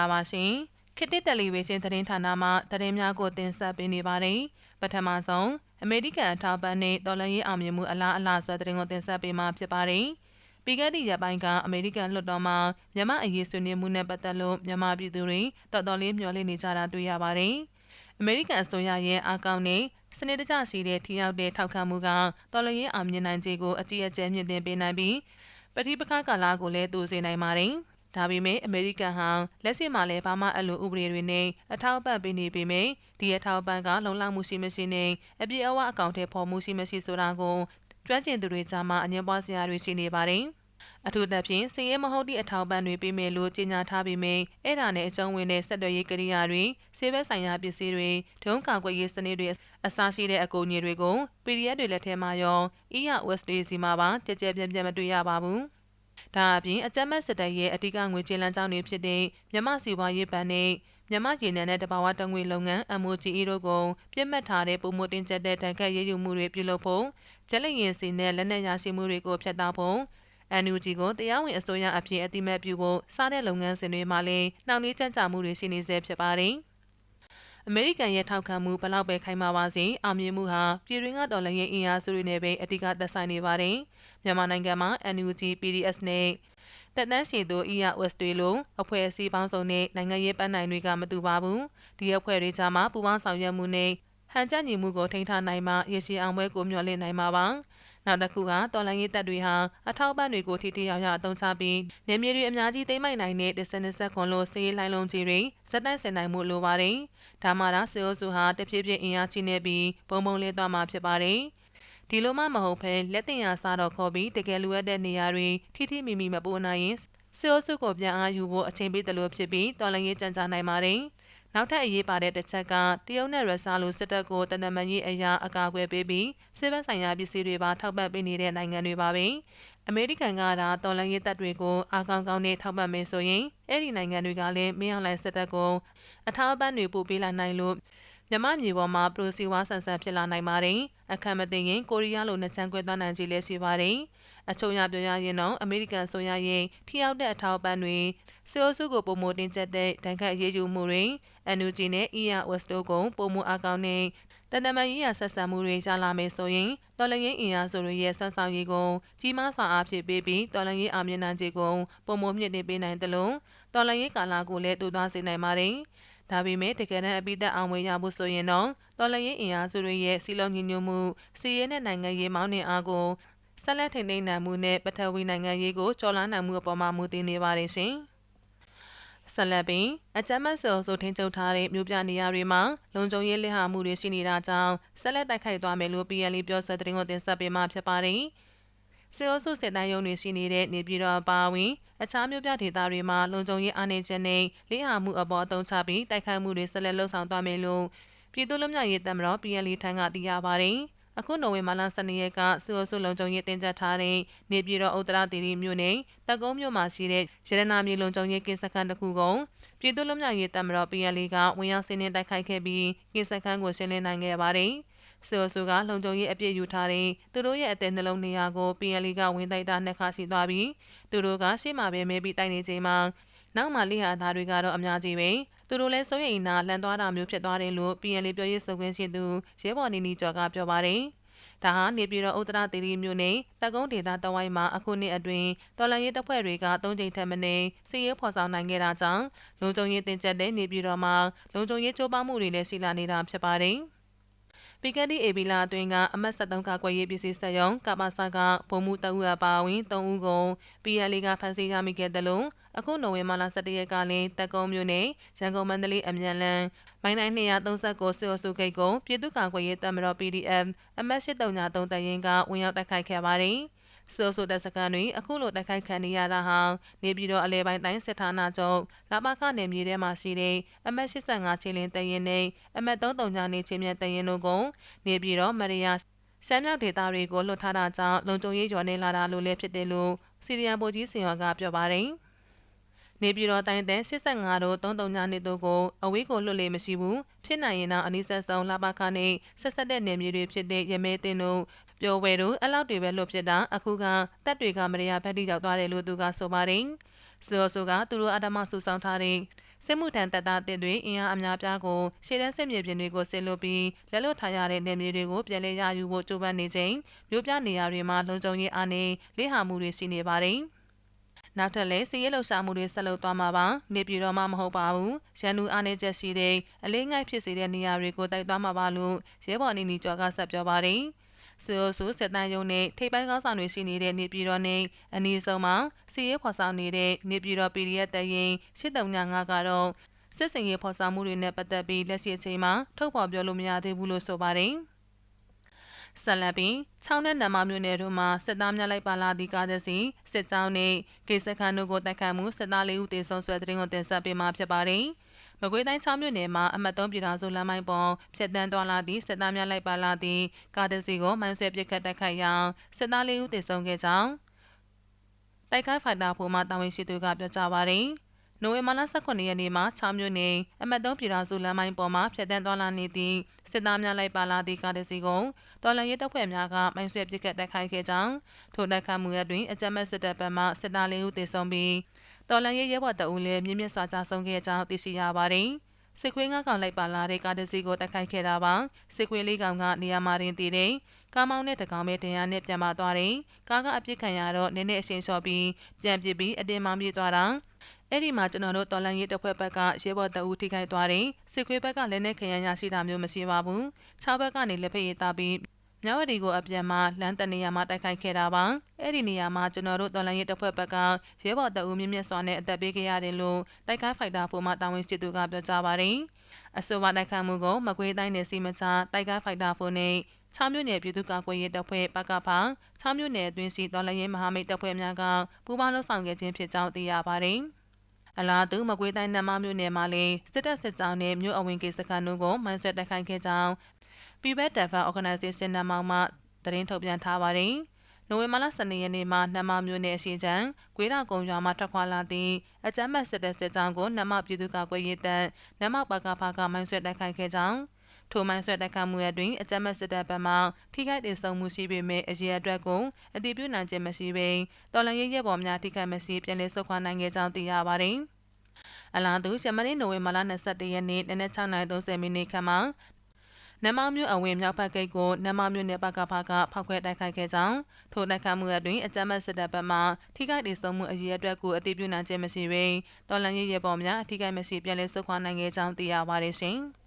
္ဂလာပါရှင်ခေတ်တစ်တယ်လီဗီရှင်းသတင်းဌာနမှသတင်းများကိုတင်ဆက်ပေးနေပါတယ်ပထမဆုံးအမေရိကန်အထောက်ပံ့နဲ့တော်လှန်ရေးအောင်မြင်မှုအလားအလာဆိုတဲ့သတင်းကိုတင်ဆက်ပေးမှာဖြစ်ပါတယ်ပြီးခဲ့သည့်ရက်ပိုင်းကအမေရိကန်လွှတ်တော်မှာမြန်မာအရေးဆွေးနွေးမှုနဲ့ပတ်သက်လို့မြန်မာပြည်သူတွေတော်တော်လေးမျှော်လင့်နေကြတာတွေ့ရပါတယ်အမေရိကန်အစိုးရရဲ့အကောင့်နဲ့စနစ်တကျရှိတဲ့ထိရောက်တဲ့ထောက်ခံမှုကတော်လှန်ရေးအောင်မြင်နိုင်ခြေကိုအကြီးအကျယ်မြင့်တင်ပေးနိုင်ပြီးပဋိပက္ခကာလကိုလည်းတူစေနိုင်ပါတယ်။ ဒါပေမဲ့အမေရိကန်ဟာလက်ရှိမှာလည်းဘာမှအလိုဥပဒေတွေနဲ့အထောက်အပံ့ပေးနေပေမဲ့ဒီအထောက်အပံ့ကလုံလောက်မှုရှိမရှိနဲ့အပြည့်အဝအကောင့်ထဲပေါ်မှုရှိမရှိဆိုတာကိုကျွမ်းကျင်သူတွေကြားမှာအငြင်းပွားစရာတွေရှိနေပါတယ်။အထူးသဖြင့်စည်ရဲမဟုတ်သည့်အထောက်ပံ့တွေပေးမယ်လို့ကြေညာထားပြီးမြဲအဲ့ဒါနဲ့အကျုံးဝင်တဲ့ဆက်သွယ်ရေးကိရိယာတွေဆေးဘက်ဆိုင်ရာပစ္စည်းတွေဒုံးကာကွယ်ရေးစနစ်တွေအစားရှိတဲ့အကူအညီတွေကို PDF တွေလက်ထဲမှာရော EROS တွေစီမှာပါကြကြပြန့်ပြန့်မတွေ့ရပါဘူး။ ဒါအပြင်အကြမ်းဖက်စစ်တပ်ရဲ့အဓိကငွေကြေးလမ်းကြောင်းတွေဖြစ်တဲ့မြမစီပွားရေးဘဏ်နဲ့မြမရေနံနဲ့တဘာဝတငွေလုပ်ငန်း MOGE တို့ကိုပြစ်မှတ်ထားတဲ့ပုံမတင်ကျက်တဲ့တန်ခတ်ရေးယူမှုတွေပြုလုပ်ဖို့ကျက်လက်ရင်စီနဲ့လက်နက်ရရှိမှုတွေကိုဖျက်တောက်ဖို့ NUG ကိုတရားဝင်အစိုးရအဖြစ်အတိမတ်ပြုဖို့စားတဲ့လုပ်ငန်းစဉ်တွေမှာလည်းနှောင့်နှေးကြန့်ကြာမှုတွေရှိနေဆဲဖြစ်ပါတယ်။ အမေရိကန်ရဲ့ထောက်ခံမှုဘလောက်ပဲခိုင်မာပါစေအောင်မြင်မှုဟာပြည်တွင်းကဒေါ်လာရဲ့အင်အားစုတွေနဲ့ပဲအဓိကသက်ဆိုင်နေပါတယ်။မြန်မာနိုင်ငံမှာ NUG PDS နဲ့တက်တန်းစီတို့ ERS တွေလိုအဖွဲ့အစည်းပေါင်းစုံနဲ့နိုင်ငံရေးပန်းနိုင်တွေကမတူပါဘူး။ဒီအဖွဲ့တွေကြားမှာပူးပေါင်းဆောင်ရွက်မှုနဲ့ဟန်ချက်ညီမှုကိုထိန်းထားနိုင်မှရရှိအောင်ပွဲကိုမျှော်လင့်နိုင်မှာပါ။ နောက်တစ်ခုကတော်လိုင်းရေးတပ်တွေဟာအထောက်ပံ့တွေကိုထိထိရောက်ရောက်အသုံးချပြီးနေမြေတွေအများကြီးသိမ်းမိုက်နိုင်တဲ့ဒစ်စနစ်ဆက်ခွန်လိုစေးလိုင်းလုံးကြီးတွေစက်တန့်စင်နိုင်မှုလိုပါတယ်။ဒါမှသာစေအိုစုဟာတဖြည်းဖြည်းအင်အားကြီးနေပြီးဘုံဘုံလေးသွားမှာဖြစ်ပါတယ်။ဒီလိုမှမဟုတ်ဘဲလက်တင်ရစားတော့ခေါ်ပြီးတကယ်လိုအပ်တဲ့နေရာတွေထိထိမိမိမပို့နိုင်ရင်စေအိုစုကိုပြန်အားယူဖို့အချိန်ပေးတယ်လို့ဖြစ်ပြီးတော်လိုင်းရေးကြံကြနိုင်ပါတယ်။ နောက်ထပ်အရေးပါတဲ့တစ်ချက်ကတရုတ်နဲ့ရုရှားလိုစစ်တပ်ကိုတနမန်ကြီးအရာအကာအကွယ်ပေးပြီးစစ်ဘက်ဆိုင်ရာပစ္စည်းတွေပါထောက်ပံ့ပေးနေတဲ့နိုင်ငံတွေပါပဲအမေရိကန်ကဒါတော်လှန်ရေးတပ်တွေကိုအာကောင်ကောင်းနဲ့ထောက်ပံ့မယ်ဆိုရင်အဲ့ဒီနိုင်ငံတွေကလည်းမင်းအောင်လှိုင်စစ်တပ်ကိုအထောက်အပံ့တွေပို့ပေးလိုက်နိုင်လို့မြမမြေပေါ်မှာပရိုစီဝါဆန်ဆန်ဖြစ်လာနိုင်ပါတယ် အခမ်းမသိရင်ကိုရီးယားလိုနှစ်ချမ်းကွဲသွားနိုင်ခြေလည်းရှိပါတယ်အချုံရပြောရရင်တော့အမေရိကန်ဆိုရရင်ထိရောက်တဲ့အထောက်အပံ့တွေစေအိုစုကိုပုံမတင်ကျက်တဲ့တန်ခတ်အရေးယူမှုတွေ NUG နဲ့ ERWest တို့ကိုပုံမအကောင့်နဲ့တန်တမန်ရေးရဆက်ဆံမှုတွေရလာမယ်ဆိုရင်တော်လရင်အင်အားစုတွေရဲ့ဆက်ဆောင်ရေးကိုကြီးမားစွာအားဖြင့်ပေးပြီးတော်လရင်အောင်မြင်နိုင်ခြေကိုပုံမမြင့်တင်ပေးနိုင်တယ်လို့တော်လရင်ကာလာကိုလည်းတူသွားစေနိုင်ပါတယ်။ ဒါပေမဲ့တကယ်တမ်းအပိသက်အောင်ဝင်ရဖို့ဆိုရင်တော့တော်လရင်အင်အားစုတွေရဲ့စီလုံးညီညွတ်မှုစီရဲနဲ့နိုင်ငံရေးမောင်းနှင်အားကိုဆက်လက်ထိန်းသိမ်းနိုင်မှုနဲ့ပထဝီနိုင်ငံရေးကိုကျော်လွှားနိုင်မှုအပေါ်မှာမူတည်နေပါတယ်ရှင်။ဆက်လက်ပြီးအကြမ်းဖက်ဆိုဆိုထင်းချုပ်ထားတဲ့မြို့ပြနေရာတွေမှာလုံခြုံရေးလက်ဟာမှုတွေရှိနေတာကြောင့်ဆက်လက်တိုက်ခိုက်သွားမယ်လို့ PLA ပြောဆိုတဲ့တင်ကိုတင်ဆက်ပေးမှာဖြစ်ပါတယ်။ စေအိုစုစစ်တမ်းရုံးတွေရှိနေတဲ့နေပြည်တော်ပါဝင်အခြားမြို့ပြဒေသတွေမှာလုံခြုံရေးအားနည်းချက်နဲ့လက်ဟာမှုအပေါ်အသုံးချပြီးတိုက်ခိုက်မှုတွေဆက်လက်လှုပ်ဆောင်သွားမယ်လို့ပြည်သူ့လူမျိုးရေးတပ်မတော် PLA ထံကသိရပါတယ်။အခုနိုဝင်ဘာလ12ရက်ကစီအိုဆုလုံခြုံရေးတင်ကြထားတဲ့နေပြည်တော်ဥတ္တရတီရီမြို့နယ်တကုံးမြို့မှာရှိတဲ့ရတနာမြေလုံခြုံရေးကင်းစခန်းတစ်ခုကိုပြည်သူ့လူမျိုးရေးတပ်မတော် PLA ကဝင်ရောက်စီးနင်းတိုက်ခိုက်ခဲ့ပြီးကင်းစခန်းကိုရှင်းလင်းနိုင်ခဲ့ပါတယ်။ စီအိုဆုကလုံခြုံရေးအပြည့်ယူထားတဲ့သူတို့ရဲ့အသေးနှလုံးနေရာကို PLA ကဝင်တိုက်တာနှစ်ခါရှိသွားပြီးသူတို့ကရှေ့မှာပဲမဲပြီးတိုက်နေချိန်မှာနောက်မှလိဟာသားတွေကတော့အများကြီးပဲသူတို့လည်းစိုးရိမ်နာလှန်သွားတာမျိုးဖြစ်သွားတယ်လို့ PNL ပြောရေးဆိုခွင့်ရှိသူရဲဘော်နေနီကျော်ကပြောပါတယ်ဒါဟာနေပြည်တော်ဥတ္တရတီရီမြို့နယ်တကုန်းဒေသတဝိုင်းမှာအခုနှစ်အတွင်းတော်လန်ရေးတပ်ဖွဲ့တွေက၃ကြိမ်ထက်မနည်းစီးရဲဖော်ဆောင်နိုင်ခဲ့တာကြောင့်လုံခြုံရေးတင်ကျက်တဲ့နေပြည်တော်မှာလုံခြုံရေးကြိုးပမ်းမှုတွေလည်းရှိလာနေတာဖြစ်ပါတယ်။ ပီကတိအေဘီလာအတွင်းကအမတ်73ကကွယ်ရေးပစ္စည်းဆက်ယုံကပါစာကဘုံမှုတအူအပါဝင်3ဦးကို PLA ကဖမ်းဆီးရမိခဲ့တယ်လို့အခုနိုဝင်ဘာလ17ရက်ကလည်းတက်ကုန်းမြို့နယ်ရန်ကုန်မန္တလေးအမြန်လန်းမိုင်းနိုင်239စစ်အုပ်စုဂိတ်ကိုပြည်သူ့ကာကွယ်ရေးတပ်မတော် PDF အမတ်83တရင်ကဝင်ရောက်တိုက်ခိုက်ခဲ့ပါတယ်။ ဆိုဆိုတဲ့စကန်တွေအခုလိုတိုက်ခိုက်ခံနေရတာဟာနေပြည်တော်အလဲပိုင်းတိုင်းစစ်ဌာနချုပ်လာပါခနယ်မြေထဲမှာရှိတဲ့အမတ်85ချင်းလင်းတရင်နဲ့အမတ်33ညာနေချင်းမြတ်တရင်တို့ကိုနေပြည်တော်မရိယာရှမ်းမြောက်ဒေသတွေကိုလွှတ်ထားတာကြောင့်လုံခြုံရေးကျော်နေလာတာလို့လည်းဖြစ်တယ်လို့စီရီယံဗိုလ်ကြီးစင်ရောကပြောပါတယ်နေပြည်တော်တိုင်းတဲ့85တို့33ညနှစ်တို့ကိုအဝေးကိုလွတ်လေမရှိဘူးဖြစ်နိုင်ရင်တော့အနည်းဆက်ဆုံးလာပါခနဲ့ဆက်ဆက်တဲ့နေမြေတွေဖြစ်တဲ့ရမဲတင်တို့ ပျော်ဝဲတို့အလောက်တွေပဲလွတ်ဖြစ်တာအခုကတက်တွေကမရယာဖက်တိရောက်သွားတယ်လို့သူကဆိုပါတယ်။စီအိုဆိုကသူတို့အဓမ္မဆူဆောင်ထားတဲ့စစ်မှုထမ်းတပ်သားအသစ်တွေအင်အားအများပြားကိုရှေ့တန်းစစ်မြေပြင်တွေကိုဆင်လွတ်ပြီးလက်လွတ်ထားရတဲ့နေမြေတွေကိုပြန်လည်ရယူဖို့ကြိုးပမ်းနေချိန်မြို့ပြနေရာတွေမှာလုံခြုံရေးအားနည်းလိဟာမှုတွေရှိနေပါတယ်။နောက်ထပ်လည်းစီးရဲလှုပ်ရှားမှုတွေဆက်လုပ်သွားမှာပါနေပြည်တော်မှမဟုတ်ပါဘူးရန်သူအားနေချက်ရှိတဲ့အလေးငိုက်ဖြစ်စေတဲ့နေရာတွေကိုတိုက်သွားမှာပါလို့ရဲဘော်နေနီကျော်ကဆက်ပြောပါတယ် စီအိုဆူစစ်တမ်းယုံနဲ့ထိပ်ပိုင်းကောင်းဆောင်တွေရှိနေတဲ့နေပြည်တော်နဲ့အနီးဆုံးမှာစီရဲဖော်ဆောင်နေတဲ့နေပြည်တော် PDF တရင်8395ကတော့စစ်စင်ရေးဖော်ဆောင်မှုတွေနဲ့ပတ်သက်ပြီးလက်ရှိအချိန်မှာထုတ်ဖော်ပြောလို့မရသေးဘူးလို့ဆိုပါတယ်။ဆက်လက်ပြီးချောင်းနဲ့နမမြို့နယ်တို့မှာစစ်သားများလိုက်ပါလာသည့်ကားတစ်စီးစစ်ကြောင်းနဲ့ကေစခန်းတို့ကိုတိုက်ခတ်မှုစစ်သားလေးဦးတေဆုံးဆွဲတဲ့တင်ကိုတင်ဆက်ပေးမှာဖြစ်ပါတယ်။ မကွေးတိုင်း6မြို့နယ်မှာအမှတ်3ပြည်တော်စုလမ်းမိုင်းပေါ်ဖြတ်တန်းသွားလာသည့်စစ်သားများလိုက်ပါလာသည့်ကားတစ်စီးကိုမိုင်းဆွဲပစ်ခတ်တိုက်ခိုက်ရာစစ်သားလေးဦးတေဆုံးခဲ့ကြောင်းတိုက်ခိုက်ဖိုက်တာဖို့မှတာဝန်ရှိသူကပြောကြားပါတယ်။နိုဝင်ဘာလ18ရက်နေ့မှာ6မြို့နယ်အမှတ်3ပြည်တော်စုလမ်းမိုင်းပေါ်မှာဖြတ်တန်းသွားလာနေသည့်စစ်သားများလိုက်ပါလာသည့်ကားတစ်စီးကိုတော်လန်ရဲတပ်ဖွဲ့များကမိုင်းဆွဲပစ်ခတ်တိုက်ခိုက်ခဲ့ကြောင်းထိုတိုက်ခိုက်မှုရတွင်အကြမ်းဖက်စစ်တပ်ဘက်မှစစ်သားလေးဦးသေဆုံးပြီး တော်လန်ရဲရဲဘော်တအုပ်လည်းမြင့်မြတ်စွာကြာဆုံးခဲ့ကြောင်းသိရှိရပါတယ်။စစ်ခွေးငါးကောင်လိုက်ပါလာတဲ့ကားတစ်စီးကိုတိုက်ခိုက်ခဲ့တာပါစစ်ခွေးလေးကောင်ကနေရာမှာတင်တည်တဲ့ကားမောင်းတဲ့တကောင်ပဲတင်ရနဲ့ပြန်มาသွားတယ်ကားကအပြစ်ခံရတော့နည်းနည်းအရှင်းလျှော့ပြီးပြန်ပစ်ပြီးအတင်းမောင်းပြေးသွားတာအဲ့ဒီမှာကျွန်တော်တို့တော်လန်ရေးတပ်ဖွဲ့ဘက်ကရဲဘော်တအူးထိခိုက်သွားတယ်စစ်ခွေးဘက်ကလည်းနဲ့ခရမ်းရရှိတာမျိုးမရှိပါဘူးခြားဘက်ကနေလက်ဖက်ရည်သားပြီး မြဝတီကိုအပြန်မှာလမ်းတနေရာမှာတိုက်ခိုက်ခဲ့တာပါအဲ့ဒီနေရာမှာကျွန်တော်တို့တော်လန်ရေးတပ်ဖွဲ့ဘက်ကရဲဘော်တအူးမြင့်မြတ်စွာနဲ့အသက်ပေးခဲ့ရတယ်လို့တိုက်ခိုက်ဖိုက်တာဖို့မှတာဝန်ရှိသူကပြောကြားပါတယ်အဆိုပါတိုက်ခိုက်မှုကိုမကွေးတိုင်းနယ်စီမချတိုက်ခိုက်ဖိုက်တာဖို့နဲ့ချောင်းမြို့နယ်ပြည်သူ့ကာကွယ်ရေးတပ်ဖွဲ့ပကဖချောင်းမြို့နယ်အတွင်းရှိတော်လှန်ရေးမဟာမိတ်တပ်ဖွဲ့များကပူးပေါင်းလှုပ်ဆောင်ခဲ့ခြင်းဖြစ်ကြောင်းသိရပါတယ်။အလားတူမကွေးတိုင်းနမမြို့နယ်မှာလည်းစစ်တပ်စစ်ကြောင်းနဲ့မြို့အဝင်ကိစ္စခန်းတို့ကိုမှန်ဆွဲတိုက်ခိုက်ခဲ့ကြောင်း People Defense Organization နမမှသတင်းထုတ်ပြန်ထားပါတယ်။နိုဝင်ဘာလ12ရက်နေ့မှာနမမြို့နယ်အရှိချံကွေးတော်ကုံရွာမှာထွက်ခွာလာသည့်အကြမ်းဖက်စစ်တပ်စစ်ကြောင်းကိုနမပြည်သူ့ကာကွယ်ရေးတပ်နမပကဖကမှန်ဆွဲတိုက်ခိုက်ခဲ့ကြောင်းထိုမိုင်းဆွဲတိုက်ခတ်မှုအတွင်းအကြမ်းမဲ့စစ်တပ်ဘက်မှထိခိုက်ဒေဆုံးမှုရှိပေမဲ့အရေးအတွက်ကိုအတိပြုနိုင်ခြင်းမရှိပေတော်လန်ရေးရဲဘော်များထိခိုက်မရှိပြန်လည်ဆုတ်ခွာနိုင်ခဲ့ကြောင်းသိရပါတယ်။အလားတူရှမနေ့နိုဝင်ဘာလ22ရက်နေ့နနက်6:30မိနစ်ခန့်မှာန မမြို့အဝင်မြောက်ဘက်ဂိတ်ကိုနမမြို့နယ်ဘက်ကဖကဖောက်ခွဲတိုက်ခိုက်ခဲ့ကြောင်းထိုတိုက်ခိုက်မှုအတွင်းအကြမ်းဖက်စစ်တပ်ဘက်မှထိခိုက်ဒေဆုံးမှုအရေးအတွက်ကိုအတိပြုနိုင်ခြင်းမရှိပေတော်လန်ရေးရဲဘော်များထိခိုက်မရှိပြန်လည်ဆုတ်ခွာနိုင်ခဲ့ကြောင်းသိရပါတယ်ရှင်။